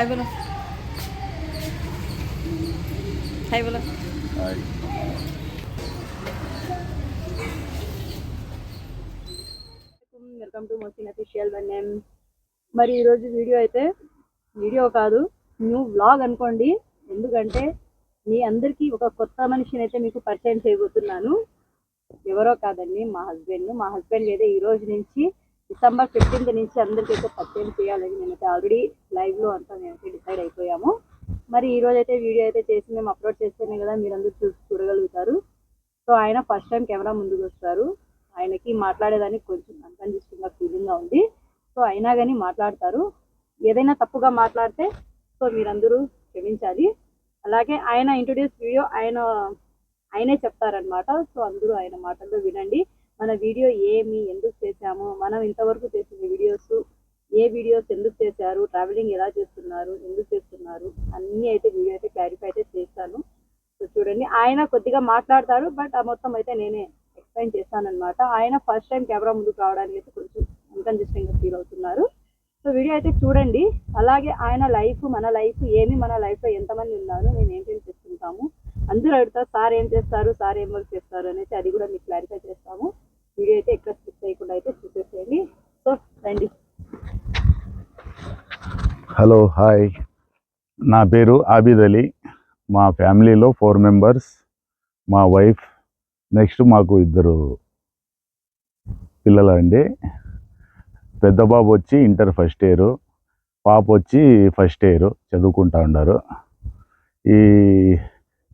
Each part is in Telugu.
హాయ్ బోలో హాయ్ బోలో welcome to Mohsin official one name మరి ఈరోజు వీడియో అయితే వీడియో కాదు న్యూ బ్లాగ్ అనుకోండి. ఎందుకంటే మీ అందరికీ ఒక కొత్త మనిషిని అయితే మీకు పరిచయం చేయబోతున్నాను. ఎవరో కాదండి మా హస్బెండ్ మా హస్బెండ్ అయితే ఈరోజు నుంచి డిసెంబర్ ఫిఫ్టీన్త్ నుంచి అందరికీ అయితే పరిచయం చేయాలని మేమైతే ఆల్రెడీ లైవ్లో అంతా మేమైతే డిసైడ్ అయిపోయాము. మరి ఈ రోజు అయితే వీడియో అయితే చేసి మేము అప్లోడ్ చేస్తేనే కదా మీరందరూ చూసి చూడగలుగుతారు. సో ఆయన ఫస్ట్ టైం కెమెరా ముందుకు వస్తారు. ఆయనకి మాట్లాడేదానికి కొంచెం అన్కంజెస్టింగ్గా ఫీలింగ్గా ఉంది. సో అయినా కానీ మాట్లాడతారు. ఏదైనా తప్పుగా మాట్లాడితే సో మీరందరూ క్షమించాలి. అలాగే ఆయన ఇంట్రొడ్యూస్ వీడియో ఆయన ఆయనే చెప్తారనమాట సో అందరూ ఆయన మాటల్లో వినండి. మన వీడియో ఏమి ఎందుకు చేశాము మనం ఇంతవరకు చేసిన వీడియోస్ ఏ వీడియోస్ ఎందుకు చేశారు ట్రావెలింగ్ ఎలా చేస్తున్నారు ఎందుకు చేస్తున్నారు అన్నీ అయితే వీడియో అయితే క్లారిఫై అయితే చేస్తాను. సో చూడండి ఆయన కొద్దిగా మాట్లాడతాడు బట్ ఆ మొత్తం అయితే నేనే ఎక్స్ప్లెయిన్ చేస్తానన్నమాట. ఆయన ఫస్ట్ టైం కెమెరా ముందుకు రావడానికి అయితే కొంచెం అన్కన్సిస్టెంట్గా ఫీల్ అవుతున్నారు. సో వీడియో అయితే చూడండి. అలాగే ఆయన లైఫ్ మన లైఫ్ ఏమి మన లైఫ్లో ఎంతమంది ఉన్నారు మేము ఏంటేం చేస్తుంటాము అందరూ అడుగుతారు సార్ ఏం చేస్తారు సార్ ఏం వర్క్ చేస్తారు అనేసి అది కూడా మీకు క్లారిఫై చేస్తాము. వీడియో అయితే ఎక్కడ స్కిప్ చేయకుండా అయితే చూసేసేయండి. సో రండి. హలో హాయ్ నా పేరు ఆబిద్ అలీ. మా ఫ్యామిలీలో ఫోర్ మెంబర్స్. మా వైఫ్ నెక్స్ట్ మాకు ఇద్దరు పిల్లలు అండి పెద్ద బాబు వచ్చి ఇంటర్ ఫస్ట్ ఇయర్. పాప వచ్చి ఫస్ట్ ఇయర్ చదువుకుంటా ఉన్నారు. ఈ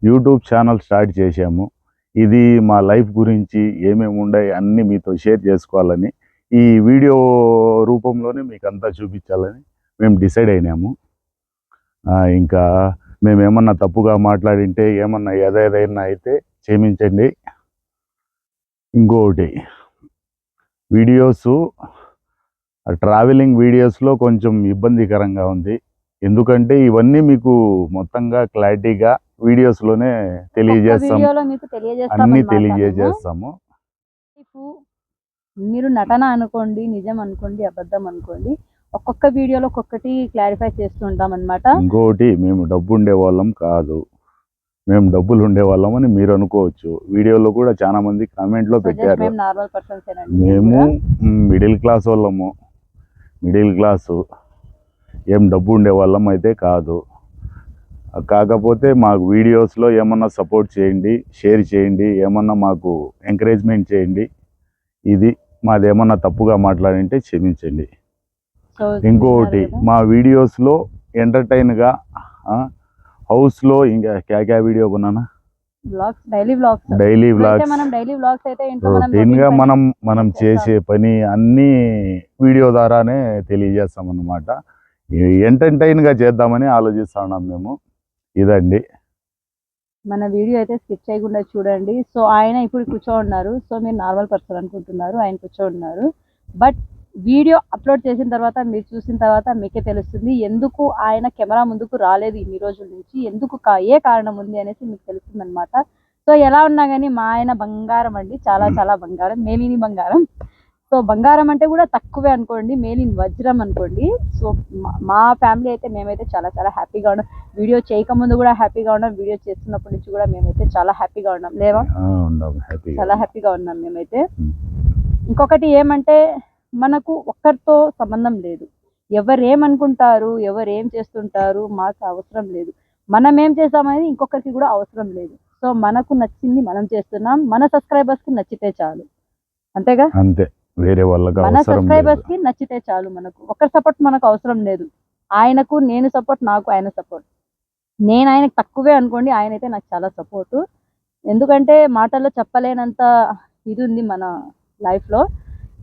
యూట్యూబ్ ఛానల్ స్టార్ట్ చేశాము. ఇది మా లైఫ్ గురించి ఏమేమి ఉన్నాయి అన్నీ మీతో షేర్ చేసుకోవాలని ఈ వీడియో రూపంలోనే మీకు అంతా చూపించాలని మేము డిసైడ్ అయినాము. ఇంకా మేము ఏమన్నా తప్పుగా మాట్లాడింటే ఏమన్నా ఏదైనా అయితే క్షమించండి. ఇంకొకటి వీడియోసు ట్రావెలింగ్ వీడియోస్లో కొంచెం ఇబ్బందికరంగా ఉంది. ఎందుకంటే ఇవన్నీ మీకు మొత్తంగా క్లారిటీగా వీడియోస్లోనే తెలియజేస్తాం. వీడియోలో మీకు తెలియజేస్తాం అన్నీ. తెలియజేస్తాము. మీరు నటన అనుకోండి నిజం అనుకోండి అబద్ధం అనుకోండి ఒక్కొక్క వీడియోలో ఒక్కొక్కటి క్లారిఫై చేస్తూ ఉంటాం అనమాట ఇంకోటి మేము డబ్బు ఉండే వాళ్ళం కాదు. మేము డబ్బులు ఉండే వాళ్ళం అని మీరు అనుకోవచ్చు. వీడియోలో కూడా చాలా మంది కామెంట్లో పెట్టారు. మేము మిడిల్ క్లాస్ వాళ్ళము. Middle class. ఏం డబ్బు ఉండే వాళ్ళం అయితే కాదు. కాకపోతే మాకు వీడియోస్లో ఏమన్నా సపోర్ట్ చేయండి షేర్ చేయండి ఏమన్నా మాకు ఎంకరేజ్మెంట్ చేయండి ఇది మాది ఏమన్నా తప్పుగా మాట్లాడింటే క్షమించండి. ఇంకొకటి మా వీడియోస్లో ఎంటర్టైన్గా హౌస్లో ఇంకా క్యా క్యా వీడియో కొన్నానా? డైలీ వ్లాగ్స్ రొటీన్గా మనం మనం. చేసే పని అన్నీ వీడియో ద్వారానే తెలియజేస్తాం అన్నమాట ఎంటర్టైన్గా చేద్దామని ఆలోచిస్తున్నాం మేము. ఇదండి. మన వీడియో అయితే స్కిప్ చేయకుండా చూడండి. సో ఆయన ఇప్పుడు కూర్చో ఉన్నారు సో మీరు నార్మల్ పర్సన్ అనుకుంటున్నారు. ఆయన కూర్చో ఉన్నారు బట్ వీడియో అప్లోడ్ చేసిన తర్వాత మీరు చూసిన తర్వాత మీకే తెలుస్తుంది ఎందుకు ఆయన కెమెరా ముందుకు రాలేదు ఇన్ని రోజుల నుంచి ఎందుకు ఏ కారణం ఉంది అనేసి మీకు తెలుస్తుంది అనమాట సో ఎలా ఉన్నా కానీ మా ఆయన బంగారం అండి. చాలా చాలా బంగారం. మేలిని బంగారం. సో బంగారం అంటే కూడా తక్కువే అనుకోండి మేలిని వజ్రం అనుకోండి. సో మా- ఫ్యామిలీ అయితే మేమైతే చాలా చాలా హ్యాపీగా ఉన్నాం. వీడియో చేయకముందు కూడా హ్యాపీగా ఉన్నాం. వీడియో చేస్తున్నప్పటి నుంచి కూడా మేమైతే చాలా హ్యాపీగా ఉన్నాం. లేవా? చాలా హ్యాపీగా ఉన్నాం మేమైతే. ఇంకొకటి ఏమంటే మనకు ఒక్కరితో సంబంధం లేదు. ఎవరు ఏమనుకుంటారు ఎవరు ఏం చేస్తుంటారు మాకు అవసరం లేదు. మనం ఏం చేస్తామనేది ఇంకొకరికి కూడా అవసరం లేదు. సో మనకు నచ్చింది మనం చేస్తున్నాం. మన సబ్స్క్రైబర్స్కి నచ్చితే చాలు. అంతేగా? అంతే. వేరే వాళ్ళకి మన సబ్స్క్రైబర్స్కి నచ్చితే చాలు మనకు. ఒకరి సపోర్ట్ మనకు అవసరం లేదు. ఆయనకు నేను సపోర్ట్ నాకు ఆయన సపోర్ట్ నేను ఆయనకు తక్కువే అనుకోండి ఆయన అయితే నాకు చాలా సపోర్ట్ ఎందుకంటే మాటల్లో చెప్పలేనంత ఇది ఉంది మన లైఫ్లో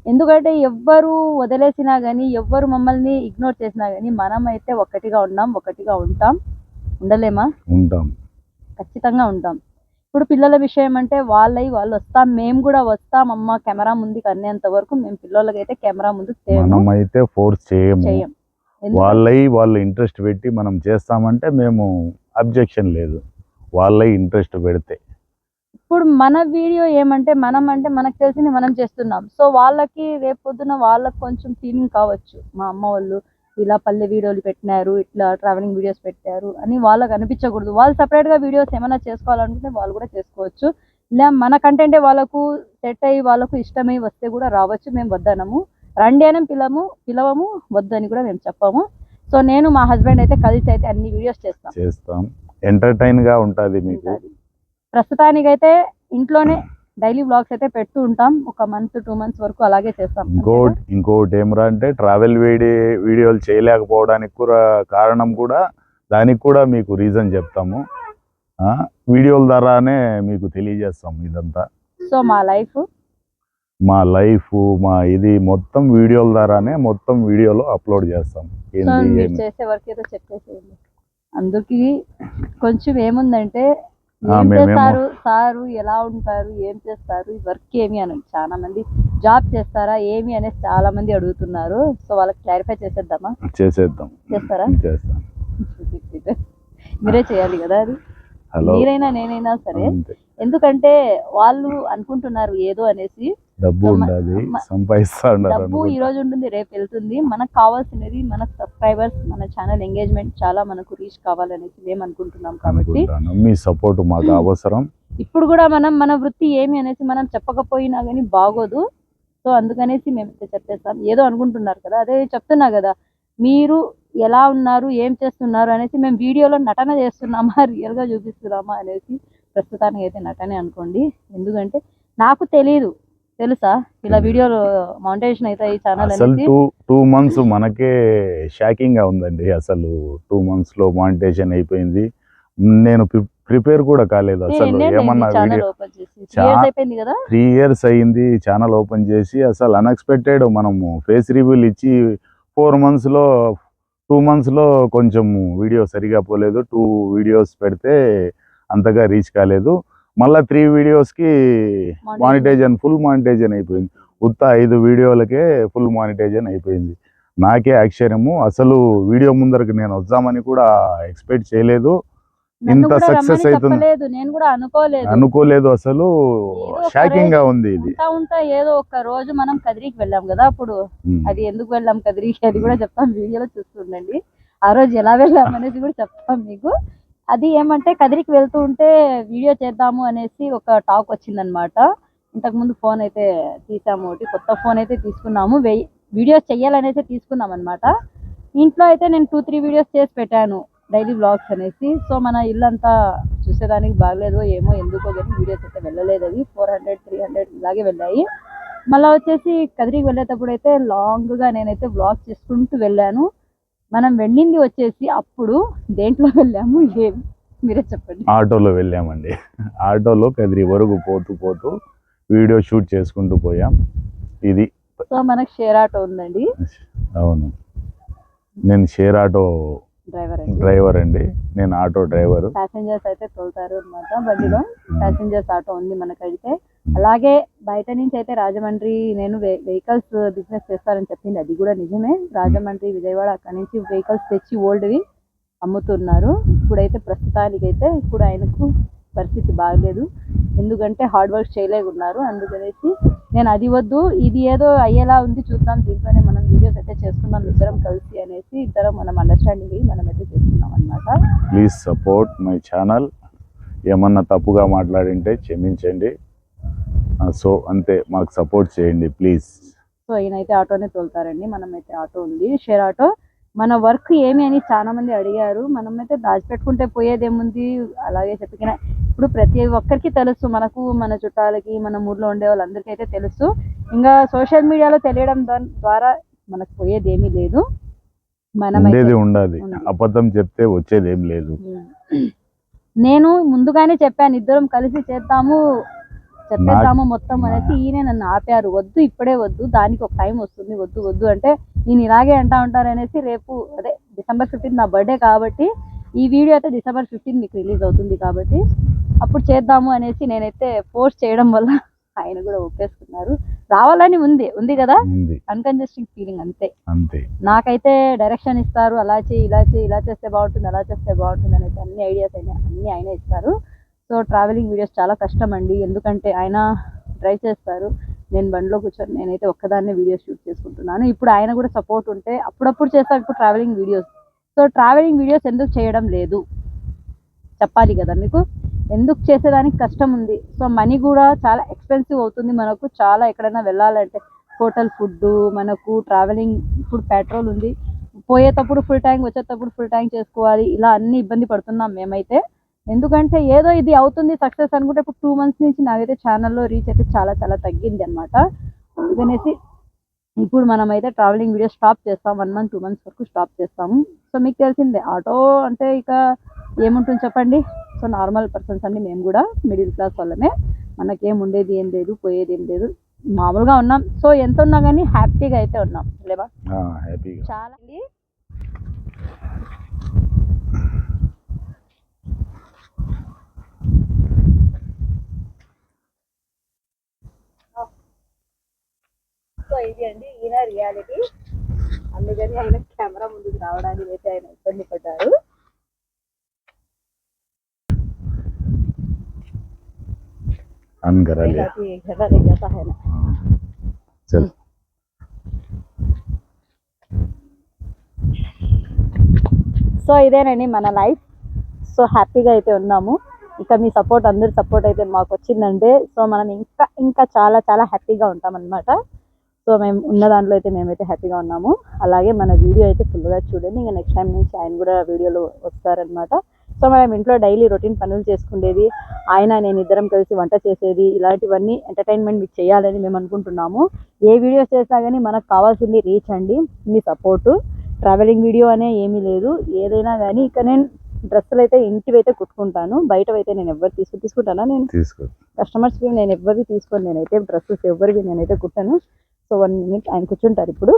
ఎందుకంటే ఎవ్వరు వదిలేసినా కానీ ఎవ్వరు మమ్మల్ని ఇగ్నోర్ చేసినా కానీ మనం అయితే ఒక్కటిగా ఉన్నాం ఒకటిగా ఉంటాం. ఉండలేమా? ఉంటాం. ఖచ్చితంగా ఉంటాం. ఇప్పుడు పిల్లల విషయం అంటే వాళ్ళవి వాళ్ళు వస్తాం మేము కూడా వస్తాం అమ్మ కెమెరా ముందుకు అనేంత వరకు మేము పిల్లలకైతే కెమెరా ముందుకు తేము మనం అయితే ఫోర్స్ చేయము. వాళ్ళై వాళ్ళు ఇంట్రెస్ట్ పెట్టి మనం చేస్తామంటే మేము అబ్జెక్షన్ లేదు. వాళ్ళై ఇంట్రెస్ట్ పెడితే. ఇప్పుడు మన వీడియో ఏమంటే మనం అంటే మనకు తెలిసింది మనం చేస్తున్నాం. సో వాళ్ళకి రేపు పొద్దున వాళ్ళకి కొంచెం ఫీలింగ్ కావచ్చు. మా అమ్మ వాళ్ళు ఇలా పల్లె వీడియోలు పెట్టినారు ఇట్లా ట్రావెలింగ్ వీడియోస్ పెట్టారు అని వాళ్ళకి అనిపించకూడదు. వాళ్ళు separate గా వీడియోస్ ఏమైనా చేసుకోవాలనుకుంటే వాళ్ళు కూడా చేసుకోవచ్చు. ఇలా మన కంటెంటే వాళ్ళకు సెట్ అయ్యి వాళ్ళకు ఇష్టమై వస్తే కూడా రావచ్చు. మేము వద్దనము. రండి అని పిలము పిలవము వద్దని కూడా మేము చెప్పము. సో నేను మా హస్బెండ్ అయితే కలిసి అయితే అన్ని వీడియోస్ చేస్తాం. చేస్తాం. ఎంటర్టైన్గా ఉంటది మీకు. ప్రస్తుతానికైతే ఇంట్లోనే డైలీ వ్లాగ్స్ అయితే పెడుతూ ఉంటాం. ఒక మంత్ టూ మంత్స్ వరకు అలాగే చేస్తాం. ఇంకోటి ఇంకోటి ఏమరా అంటే ట్రావెల్ వీడియో వీడియోలు చేయలేకపోవడానికి కూడా కారణం కూడా దానికి కూడా మీకు రీజన్ చెప్తాము. వీడియోల ద్వారానే మీకు తెలియజేస్తాం ఇదంతా. సో మా లైఫ్? మా లైఫ్ మా ఇది మొత్తం వీడియోల ద్వారానే మొత్తం వీడియోలో అప్లోడ్ చేస్తాం. చేసే వర్క్ ఏదో చెప్పేసేయండి. అందుకే కొంచెం ఏముందంటే చేస్తారు? సారు ఎలా ఉంటారు? ఏం చేస్తారు? ఈ వర్క్ ఏమి అని చాలా మంది జాబ్ చేస్తారా? ఏమి అనేసి చాలా మంది అడుగుతున్నారు. సో వాళ్ళకి క్లారిఫై చేసేద్దామా? చేసేద్దాం. చేస్తారా? చేస్తాం. మీరే చేయాలి కదా అది. మీరైనా నేనైనా సరే. ఎందుకంటే వాళ్ళు అనుకుంటున్నారు ఏదో అనేసి. డబ్బు ఉండాలి సంపాదిస్తా డబ్బు ఈ రోజు ఉంటుంది రేపు వెళ్తుంది. మనకు కావాల్సినది మన సబ్స్క్రైబర్స్ మన ఛానల్ ఎంగేజ్మెంట్ చాలా మనకు రీచ్ కావాలనేసి మేము అనుకుంటున్నాం కాబట్టి మీ సపోర్ట్ మాకు అవసరం. ఇప్పుడు కూడా మనం మన వృత్తి ఏమి అనేసి మనం చెప్పకపోయినా కానీ బాగోదు. సో అందుకనేసి మేము చెప్పేస్తాం. ఏదో అనుకుంటున్నారు కదా అదే చెప్తున్నా కదా మీరు ఎలా ఉన్నారు ఏం చేస్తున్నారు అనేసి మేము వీడియోలో నటన చేస్తున్నామా రియల్గా చూపిస్తున్నామా అనేసి ప్రస్తుతానికి అయితే నటనే అనుకోండి. ఎందుకంటే నాకు తెలియదు తెలుసా? ఇలా వీడియోలో మౌంటేషన్ అయితే ఈ ఛానల్ అసలు టూ టూ మంత్స్ మనకే షాకింగ్గా ఉందండి. అసలు టూ మంత్స్లో మానిటేషన్ అయిపోయింది. నేను ప్రిపేర్ కూడా కాలేదు అసలు. ఏమన్నా ఛానల్ వీడియో ఓపెన్ చేసి? త్రీ చా- ఇయర్స్ అయిపోయింది కదా? త్రీ ఇయర్స్ అయింది ఛానల్ ఓపెన్ చేసి. అసలు అన్ఎక్స్పెక్టెడ్ మనము ఫేస్ రివ్యూలు ఇచ్చి ఫోర్ మంత్స్లో టూ మంత్స్లో కొంచెం వీడియో సరిగా పోలేదు. టూ వీడియోస్ పెడితే అంతగా రీచ్ కాలేదు. మళ్ళా త్రీ వీడియోస్కి మానిటైజన్ ఫుల్ మానిటైజన్ అయిపోయింది. ఉత్త ఐదు వీడియోలకే ఫుల్ మానిటైజన్ అయిపోయింది. నాకే ఆశ్చర్యము. అసలు వీడియో ముందరకు నేను వద్దామని కూడా ఎక్స్పెక్ట్ చేయలేదు. ఇంత అవుతుంది. చెప్పలేదు. నేను కూడా అనుకోలేదు. అనుకోలేదు అసలు. షాకింగ్గా ఉంది ఇది. ఉంటా ఏదో ఒక రోజు మనం కదిరికి వెళ్ళాం కదా అప్పుడు. అది ఎందుకు వెళ్ళాం కదిరికి అది కూడా చెప్తాం. వీడియోలో చూస్తుండండి. ఆ రోజు ఎలా వెళ్ళాం అనేది కూడా చెప్తాం మీకు. అది ఏమంటే కదిరికి వెళ్తూ ఉంటే వీడియో చేద్దాము అనేసి ఒక టాక్ వచ్చిందనమాట ఇంతకుముందు ఫోన్ అయితే తీసాము ఒకటి కొత్త ఫోన్ అయితే తీసుకున్నాము. వెయ్యి వీడియోస్ చెయ్యాలనేసి తీసుకున్నాం అనమాట ఇంట్లో అయితే నేను టూ త్రీ వీడియోస్ చేసి పెట్టాను డైలీ వ్లాగ్స్ అనేసి. సో మన ఇల్లు అంతా చూసేదానికి బాగలేదు ఏమో ఎందుకో కానీ వీడియోస్ అయితే వెళ్ళలేదు అవి. ఫోర్ హండ్రెడ్ త్రీ హండ్రెడ్ ఇలాగే వెళ్ళాయి. మళ్ళీ వచ్చేసి కదిరికి వెళ్ళేటప్పుడు అయితే లాంగ్గా నేనైతే వ్లాగ్ చేసుకుంటూ వెళ్ళాను. మనం వెళ్ళింది వచ్చేసి అప్పుడు దేంట్లో వెళ్ళాము? ఏమి మీరే చెప్పండి. ఆటోలో వెళ్ళామండి. ఆటోలో కదిరి వరకు పోతూ పోతూ వీడియో షూట్ చేసుకుంటూ పోయాం. ఇది సో మనకు షేర్ ఆటో ఉందండి. అవును. నేను షేర్ ఆటో డ్రైవర్ అండి. నేను ఆటో డ్రైవర్. ప్యాసింజర్స్ అయితే తోలుతారు అనమాట బండిలో ప్యాసింజర్స్ ఆటో ఉంది మనకైతే. అలాగే బయట నుంచి అయితే రాజమండ్రి నేను వెహికల్స్ బిజినెస్ చేస్తారని చెప్పింది. అది కూడా నిజమే. రాజమండ్రి విజయవాడ అక్కడి నుంచి వెహికల్స్ తెచ్చి ఓల్డ్వి అమ్ముతున్నారు. ఇప్పుడైతే ప్రస్తుతానికైతే ఇప్పుడు ఆయనకు పరిస్థితి బాగలేదు. ఎందుకంటే హార్డ్ వర్క్ చేయలేకున్నారు అందుకనేసి నేను అది వద్దు ఇది ఏదో అయ్యేలా ఉంది చూద్దాం దీంట్లోనే మనం వీడియోస్ అయితే చేసుకుందాం ఇద్దరం కలిసి అనేసి ఇద్దరం మనం అండర్స్టాండింగ్ అయ్యి మనం అయితే చేస్తున్నాం అనమాట ప్లీజ్ సపోర్ట్ మై ఛానల్ ఏమన్నా తప్పుగా మాట్లాడింటే క్షమించండి. సో అంతే మాకు సపోర్ట్ చేయండి ప్లీజ్ సో ఈయనైతే ఆటోనే తోలుతారండి మనం అయితే ఆటో ఉంది. షేర్ ఆటో మన వర్క్ ఏమి అని చాలా మంది అడిగారు. మనం అయితే దాచిపెట్టుకుంటే పోయేది ఏముంది అలాగే చెప్పిన ఇప్పుడు ప్రతి ఒక్కరికి తెలుసు మనకు మన చుట్టాలకి మన ఊర్లో ఉండే వాళ్ళందరికీ అయితే తెలుసు. ఇంకా సోషల్ మీడియాలో తెలియడం ద్వారా మనకు పోయేది ఏమీ లేదు ఉండేది ఉండాలి. అబద్ధం చెప్తే వచ్చేది ఏం లేదు. నేను ముందుగానే చెప్పాను ఇద్దరం కలిసి చేద్దాము చెప్పేద్దాము మొత్తం అనేసి ఈయన నన్ను ఆపారు. వద్దు ఇప్పుడే వద్దు దానికి ఒక టైం వస్తుంది వద్దు వద్దు అంటే నేను ఇలాగే అంటా ఉంటారు అనేసి రేపు అదే డిసెంబర్ ఫిఫ్టీన్ నా బర్త్డే కాబట్టి ఈ వీడియో అయితే డిసెంబర్ ఫిఫ్టీన్ మీకు రిలీజ్ అవుతుంది కాబట్టి అప్పుడు చేద్దాము అనేసి నేనైతే ఫోర్స్ చేయడం వల్ల ఆయన కూడా ఒప్పేసుకున్నారు. రావాలని ఉంది ఉంది కదా? అన్కంజెస్టింగ్ ఫీలింగ్ అంతే. అంతే. నాకైతే డైరెక్షన్ ఇస్తారు అలా చేయి ఇలా చేయి ఇలా చేస్తే బాగుంటుంది అలా చేస్తే బాగుంటుంది అనేసి అన్ని ఐడియాస్ అయినా అన్ని ఆయన ఇస్తారు. సో ట్రావెలింగ్ వీడియోస్ చాలా కష్టం అండి ఎందుకంటే ఆయన డ్రైవ్ చేస్తారు. నేను బండిలో కూర్చొని నేనైతే ఒక్కదాన్నే వీడియోస్ షూట్ చేసుకుంటున్నాను. ఇప్పుడు ఆయన కూడా సపోర్ట్ ఉంటే అప్పుడప్పుడు చేస్తాను ఇప్పుడు travelling videos so travelling videos ఎందుకు చేయడం లేదు? చెప్పాలి కదా మీకు? ఎందుకు చేసేదానికి కష్టం ఉంది. సో మనీ కూడా చాలా ఎక్స్పెన్సివ్ అవుతుంది మనకు. చాలా ఎక్కడైనా వెళ్ళాలంటే హోటల్ ఫుడ్ మనకు ట్రావెలింగ్ ఇప్పుడు పెట్రోల్ ఉంది. పోయేటప్పుడు ఫుల్ ట్యాంక్ వచ్చేటప్పుడు ఫుల్ ట్యాంక్ చేసుకోవాలి. ఇలా అన్ని ఇబ్బంది పడుతున్నాం మేమైతే. ఎందుకంటే ఏదో ఇది అవుతుంది సక్సెస్ అనుకుంటే ఇప్పుడు టూ మంత్స్ నుంచి నాకైతే ఛానల్లో రీచ్ అయితే చాలా చాలా తగ్గింది అనమాట అందుకనేసి ఇప్పుడు మనం అయితే ట్రావెలింగ్ వీడియో స్టాప్ చేస్తాం. వన్ మంత్ టూ మంత్స్ వరకు స్టాప్ చేస్తాము. సో మీకు తెలిసిందే ఆటో అంటే ఇక ఏముంటుంది చెప్పండి? సో నార్మల్ పర్సన్స్ అండి మేము కూడా మిడిల్ క్లాస్ వాళ్ళమే. మనకేం ఉండేది ఏం లేదు పోయేది ఏం లేదు. మామూలుగా ఉన్నాం. సో ఎంత ఉన్నా కానీ హ్యాపీగా అయితే ఉన్నాం. లేవా? ఆ, హ్యాపీగా. చాలా అండి. సో ఇది అండి ఈయన రియాలిటీ అందుకని ఆయన కెమెరా ముందుకు రావడానికి అయితే ఆయన ఇబ్బంది పడ్డారు. अन करा लिया बाकी घटा लग जाता है ना चल సో ఇదేనండి మన లైఫ్ సో హ్యాపీగా అయితే ఉన్నాము ఇక మీ సపోర్ట్ అందరి సపోర్ట్ అయితే మాకు వచ్చిందంటే సో మనం ఇంకా ఇంకా చాలా చాలా హ్యాపీగా ఉంటాం అనమాట సో మేము ఉన్న దాంట్లో అయితే మేమైతే హ్యాపీగా ఉన్నాము అలాగే మన వీడియో అయితే ఫుల్గా చూడండి ఇంకా నెక్స్ట్ టైం నుంచి ఆయన కూడా వీడియోలో వస్తారనమాట సో మనం ఇంట్లో డైలీ రొటీన్ పనులు చేసుకునేది ఆయన నేను ఇద్దరం కలిసి వంట చేసేది. ఇలాంటివన్నీ ఎంటర్టైన్మెంట్ మీకు చేయాలని మేము అనుకుంటున్నాము. ఏ వీడియోస్ చేసినా కానీ మనకు కావాల్సింది రీచ్ అండి. మీ సపోర్టు ట్రావెలింగ్ వీడియో అనే ఏమీ లేదు. ఏదైనా కానీ ఇక నేను డ్రెస్సులు అయితే ఇంటివి అయితే కుట్టుకుంటాను. బయటవైతే నేను ఎవరు తీసుకు తీసుకుంటానా నేను? తీసుకో. కస్టమర్స్కి నేను ఎవరివి తీసుకోను. నేనైతే డ్రెస్సెస్ ఎవరివి నేనైతే కుట్టాను. సో వన్ మినిట్ ఆయన కూర్చుంటారు ఇప్పుడు.